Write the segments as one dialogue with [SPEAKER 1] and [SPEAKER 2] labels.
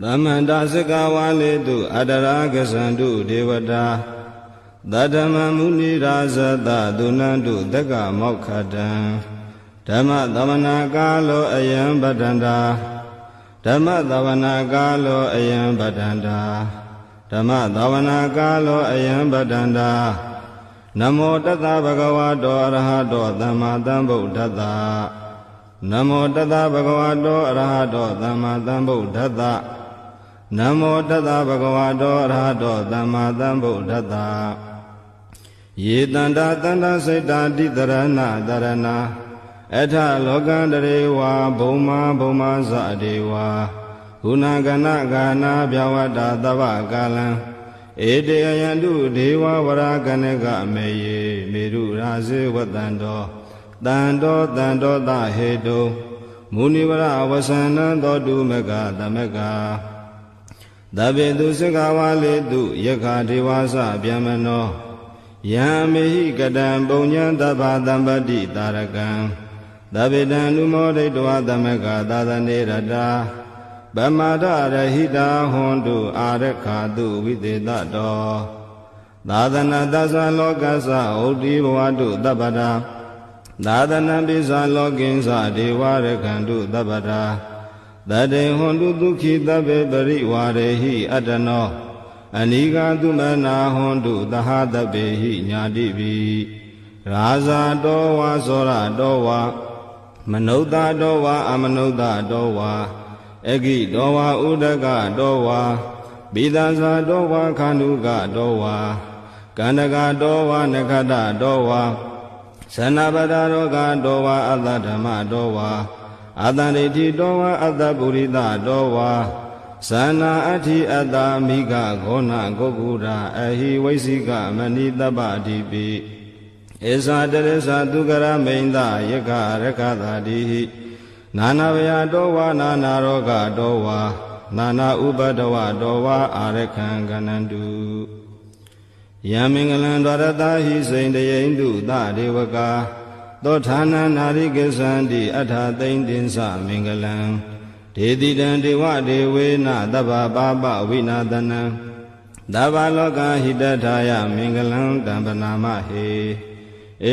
[SPEAKER 1] သမန္တာစကဝါလေတုအတရာကသန္တုဒေဝတာသတ္တမမုနိရာဇတသုနန္တုတက္ကမောက္ခတံဓမ္မသမနာကာလောအယံပတ္တန္တာဓမ္မသဝနာကာလောအယံပတ္တန္တာဓမ္မသဝနာကာလောအယံပတ္တန္တာနမောတတ္တဗဂဝတောအရဟတောသမ္မာသမ္ဗုဒ္ဓတ္တနမောတတ္တဗဂဝတောအရဟတောသမ္မာသမ္ဗုဒ္ဓတ္တ နမောတတ္တဗဂဝတောအရဟတောသမ္မာသမ္ဗုဒ္ဓတ္တယေတန္တာတန္တာစိတ်တာတိတရဏတရဏအထလောကန္တရေဝါဘုံမာဘုံမာဇဒေဝါဂုဏကနဂာနာဗျဝတ္တာတဗ္ဗကာလံဧတေယယန္တုဒေဝဝရကနကမေယေမေရုရာဇေဝတံတောတန်တောတန်တောတဟေတုမုနိဝရဝဆန္နသောတုမကသမက သဗ္ဗေတုစကဝါလေတုယက္ခဒေဝသဗျမနောယံမေဟိကတံပုံညံတဗ္ဗသံပတိတာရကံသဗ္ဗေတံနုမောဒိတဝသမကသာသနေရတာဗမာဒရဟိတာဟွန်တုအာရခာတုဝိသေတတောသာသနာသသလောကသဩတိဘဝတုတပ္ပတာသာသနာပိသလောကိဉ္စဒေဝရခန္တုတပ္ပတာ တတေဟွန်တုဒုက္ခိတဗ္ဗေပရိဝါရေဟိအတ္တနောအနိဃသုမနာဟွန်တုသဟတဗ္ဗေဟိညာတိပိရာဇာတောဝါသောရတောဝါမနုဿတောဝါအမနုဿတောဝါအဂိတောဝါဥဒကတောဝါဘိဒာဇာတောဝါခန္ဓုကတောဝါကန္တကတောဝါနခတတောဝါသနပဒရောဂတောဝါအတ္တဓမ္မတောဝါ အတ္တဒိဋ္ဌိတောဝါအတ္တပုရိသတောဝါသနာအဋ္ဌိအတ္တမိကဂောဏဂုတ်ကုရာအဟိဝိသိကမဏိတပ္ပအဓိပိဧဇာတရဇာသူကရမိန်ဒယက္ခရခသာတိဟိနာနာဝယတောဝါနာနာရောဂတောဝါနာနာဥပဒဝတောဝါအာရခံကနန္တုယံမင်္ဂလံဒရတဟိစိန်တယိန္တုသဒေဝကာ သောဌာနနာရိကသန္တိအထာသိမ့်တင်္စမင်္ဂလံဒေတိတံဒေဝဒေဝေနသဗ္ဗပါပဝိနာတနံသဗ္ဗလောကဟိတထာယမင်္ဂလံတံပနာမဟေ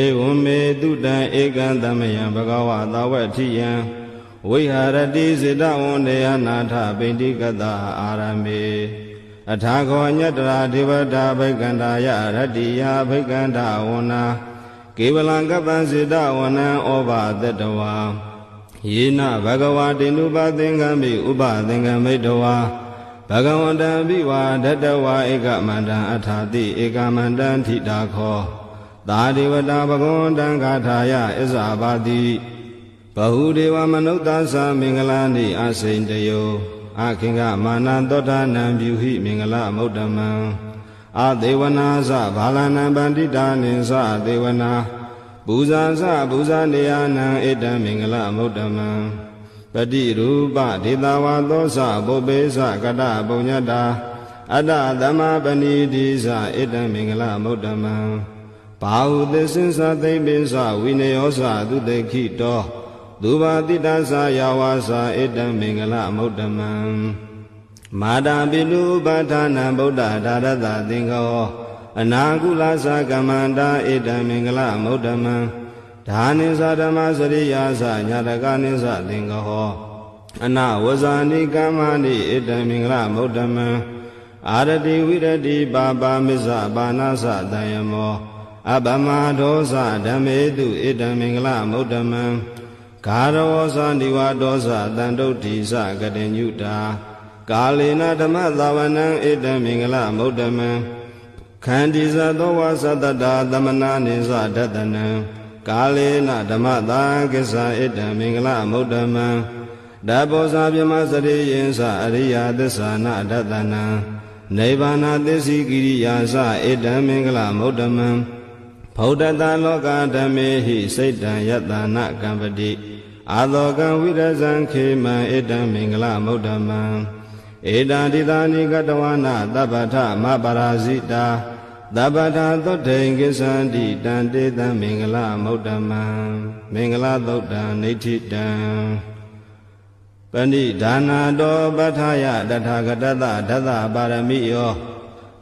[SPEAKER 1] ဧဝံမေတုတံဧကံသမယံဘဂဝတာဝတိယံဝိဟာရတိစေတဝန္တေယနာထပိဋိကတအာရမေအထာခောညတရာဒေဝတာဘိကန္တာယရတ္တိယဘိကန္တာဝနာ ကေဝလံကပ္ပံစေတဝနံဩဘာတတဝါယေနဘဂဝါတိနုပသင်္ကမိဥပသင်္ကမိတဝါဘဂဝန္တံဘိဝါဒတဝါဧကမန္တံအထာတိဧကမန္တံထိတာခောသာဒေဝတာဘဂဝန္တံဂါထာယဣဇာဘာတိဘဟုဒေဝမနုဿာသမင်္ဂလာနိအစိန်တယောအခင်ကမာနသောတာနံပြုဟိမင်္ဂလမௌတ္တမံ အသေဝနာသဘာလနံပန္တိတာနိသသေဝနာပူဇာသပူဇာနေယနံဧတံမင်္ဂလမௌတ္တမံပတိရူပဒေတာဝါသောသဘုပေသကတပုညတ္တာအတ္တသမပဏိတိသဧတံမင်္ဂလမௌတ္တမံဘာဟုသစ္စင်္သသိမ့်ပိသဝိနယောသသူတေခိတောသူဘာတိတသယာဝါစာဧတံမင်္ဂလမௌတ္တမံ မာတာပိလူပဋ္ဌာနံဗုဒ္ဓဒါရတသင်္ခောအနာကုလသကမ္မန္တာဧတံမင်္ဂလမௌတ္တမံဓာနိသဓမ္မစရိယာသညာတကနိသသင်္ခောအနဝဇာနိကမ္မနိဧတံမင်္ဂလမௌတ္တမံအာရတိဝိရတိပါပါမစ္ဆပါဏသတံယမောအပမဒောသဓမ္မေတုဧတံမင်္ဂလမௌတ္တမံဂါရဝောသနိဝါဒောသတန္တုဋ္ဌိသကတိညုတာ ကာလေနဓမ္မသာဝနံဧတံမင်္ဂလမௌတ္တမံခန္တီဇသောဝသတ္တတာသမနာနိသဒတနံကာလေနဓမ္မသာကိစ္ဆဧတံမင်္ဂလမௌတ္တမံဓဘောဇာပြမစရိယင်္စအရိယသစ္ဆာနာဒတနံနိဗ္ဗာနသစ္စိကိရိယာသဧတံမင်္ဂလမௌတ္တမံဗုဒ္ဓတလောကဓမ္မေဟိစိတ်တံယတနာကံပတိအာသောကံဝိရဇံခေမံဧတံမင်္ဂလမௌတ္တမံ ဧတံတိတာနိကတဝနာသဗ္ဗထမပရာဇိတာသဗ္ဗထာသုတ်ထိန်ကိသန္တိတံတေတံမင်္ဂလမௌတ္တမံမင်္ဂလသုတ်တံနေဋ္ဌိတံပဏိဒါနာတောပဋ္ဌာယတထာဂတတဓတ္တပါရမီယော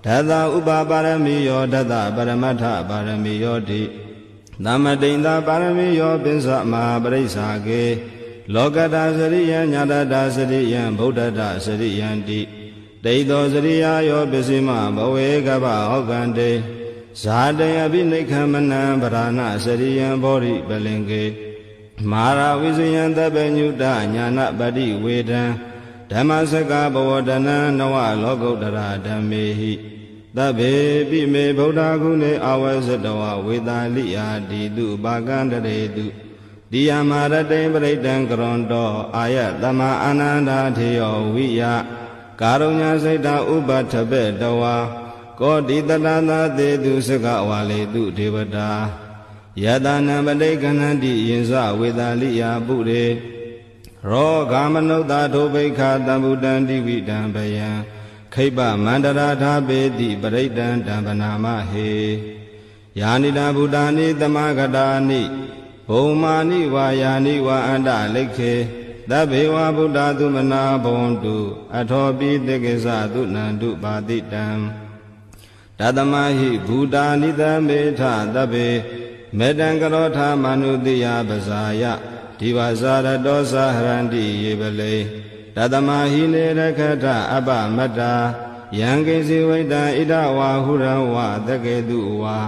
[SPEAKER 1] ဓတ္တဥပပါရမီယောဓတ္တပရမတ္ထပါရမီယောတိသမတိန်သာပါရမီယောပိစ္ဆမဟာပရိစ္ဆာကေ လောကတာစရိယံညာတတာစရိယံဗုဒ္ဓတာစရိယံတိဒိဋ္ဌောစရိယာယောပစ္စည်းမဘဝေကဗဟောကံတေဇာတေအပိနိခမနံဗရာဏစရိယံဘောရိပလင်ကေမာရဝိဇယံတပ္ပညုတညာနာပတိဝေဒံဓမ္မစကဘဝတနံနဝလောကုတ္တရာဓမ္မေဟိတဗ္ဗေပိမေဗုဒ္ဓဂုဏေအဝဇ္ဇတဝဝေတာလိယာတိတုပါကံတရေတု တိယမရတိံပရိတံကရွန်တောအာယတမအာနန္ဒာထေယောဝိယကာရုညစိတ်တာဥပထပေတဝါကောတိတတသာသေတုစကဝါလေတုဒေဝတာယတနံပဋိကဏန္တိယင်္စဝေတာလိယာပုရေရောဂာမနုဿာထိုဘိခာတံဗုတံတိဝိတံဘယံခိပ္ပမန္တရာထာပေတိပရိတံတံပနာမဟေယာနိတာဗုဒ္ဓာနိတမဂတာနိ ဘုံမာနိဝါယာနိဝါအန္တလိခေသဗ္ဗေဝဗုဒ္ဓသုမနာဘဝန္တုအထောပိတေကိစ္စသုနန္တုပါတိတံတသမဟိဘူတာနိသမေထသဗ္ဗေမေတံကရောထာမနုတိယပဇာယဒီဝဇာရတောသဟရန္တိယေပလေတသမဟိနေရခထအပမတ္တာယံကိစီဝိတံဣဒဝါဟုရဝတကေတုဝါ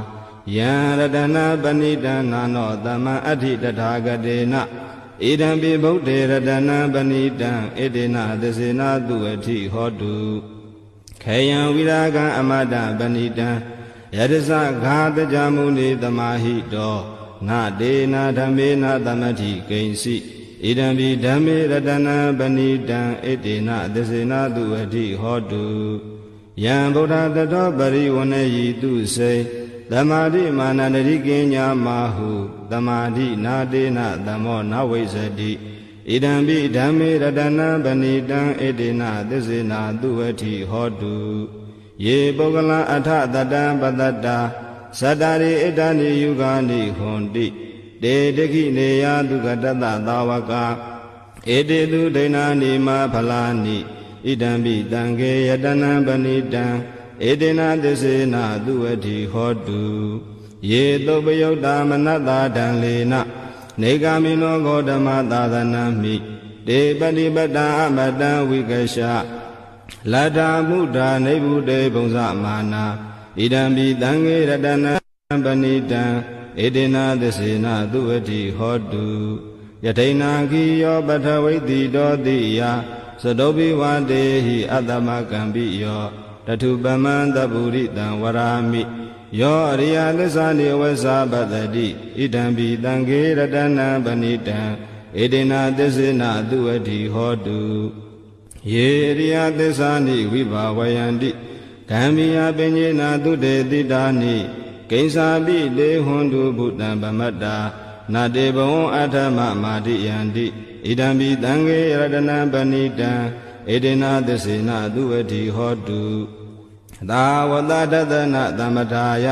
[SPEAKER 1] ယံရတနာပဏိတံနာနောတမံအဋ္ဌိတထာဂတေနဣဒံပိဗုဒ္ဓေရတနာပဏိတံဣတိနာသစေနာတုအဋ္ဌိဟောတုခေယံဝိရာဂံအမတပဏိတံယတစဃာတကြမုန်ေတမဟိတောနတေနာဓမ္မေနာသမတိကိဉ္စီဣဒံပိဓမ္မေရတနာပဏိတံဣတိနာသစေနာတုအဋ္ဌိဟောတုယံဗုဒ္ဓတတောပရိဝဏယိတုစေ သမာဓိမာနန္တိကင်ညာမာဟုသမာဓိနာတေနသမောနဝိဇ္ဇတိဣဒံပိဓမ္မေရတနာပဏိတံဣတိနာသစ္စေနာသူဝတိဟောတုယေပုဂ္ဂလအထတတံပတ္တတာသတ္တရိဣတနိယုဂာနိဟွန်တိတေတခိနေယဒုက္ကတတသာဝကဧတေသူဒိဏာနိမဖလာနိဣဒံပိတံခေယတနံပဏိတံ ဧတေနသစ္စေနာသူဝတိဟောတုယေတုပယုတ်တာမနတ္တာဒံလေနနေဂာမိနောဂေါတမသာသနာမိတေပတိပတ္တာအမတံဝိကရှလတ္တာမုဒ္ဓနိဗ္ဗုတေဘုံဇမာနာဣဒံပိတံငေရတနာပဏိတံဧတေနသစ္စေနာသူဝတိဟောတုယထိန်နာခိယောပထဝိတိတောတိယသတောပိဝတေဟိအတ္တမကံပိယော တထုပမံတပုရိတံဝရာမိယောအရိယသစ္စာနိဝဇ္ဇပတ္တိဣဒံပိတံခေရတနာပဏိတံဧတေနသစ္စေနာသူဝတိဟောတုယေရိယသစ္စာနိဝိဘာဝယန္တိဓမ္မိယပဉ္စေနာသုတေတိတာနိကိဉ္စာပိတေဟွန်တုဘုတံဗမတ္တာနာတေဘဝံအထမမာတိယန္တိဣဒံပိတံခေရတနာပဏိတံ ဧတေနသစ္စေနာသူဝတိဟောတုသာဝတတတနာသမထာယ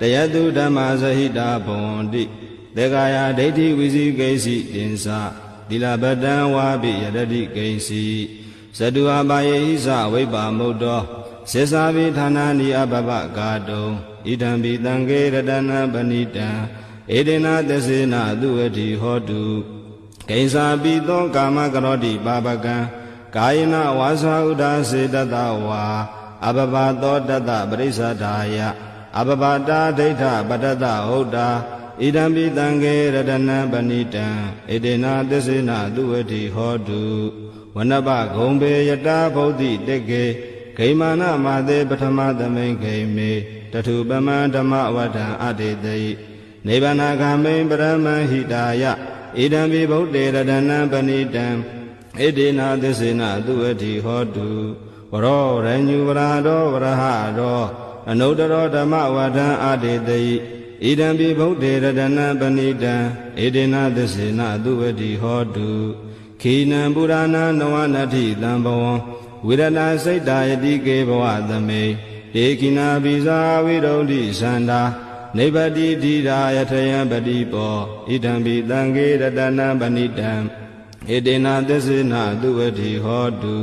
[SPEAKER 1] တယတုဓမ္မဇဟိတာဘဝန္တိသေကာယဒိဋ္ဌိဝိဇိကိစီတင်္စာသီလပတံဝါပိယတတိကိစီဇတုအပါယေဟိသဝိပါမုတ်တောစေစာပိဌာနာနိအပပကာတုံဣဒံပိတံခေရတနာပဏိတံဧဒေနာသစေနာသူဝတိဟောတုကိဉ္စာပိသောကာမကရောတိပါပကံ ကာယနာဝါစာဥဒါစေတတဝါအပပသောတတပရိစ္ဆဒာယအပပတာဒိဋ္ဌပတ္တဟုတ်တာဣဒံပိတံခေရတနံပဏိတံဣတေနာသစ္စေနာသူဝတိဟောတုဝနပဂုံပေယတာဗုဒ္ဓိတေကေဂိမာနမာသေပထမသမိန်ခေမေတထုပမံဓမ္မဝဒံအတေတိနိဗ္ဗာနဂမိန်ပရမဟိတာယဣဒံပိဗုဒ္ဓေရတနံပဏိတံ ဣတိနာသစ္စေနာသူဝတိဟောတုဝရောရညုဝရာတော်ဝရဟတော်အနုတ္တရောဓမ္မဝဒံအတေတိဣဒံပိဗုဒ္ဓေရတနံပဏိတံဣတိနာသစ္စေနာသူဝတိဟောတုခိနံပုရာဏနဝနတိတံဘဝံဝိရဏစိတ်တာယတိကေဘဝသမေဒေခိနာဘိဇာဝိရုံတိသန္တာနိဗ္ဗတိတိရာယထယံပတိပောဣဒံပိတံခေရတနံပဏိတံ ဣဧတေနသစ္စေနသူဝတိဟောတု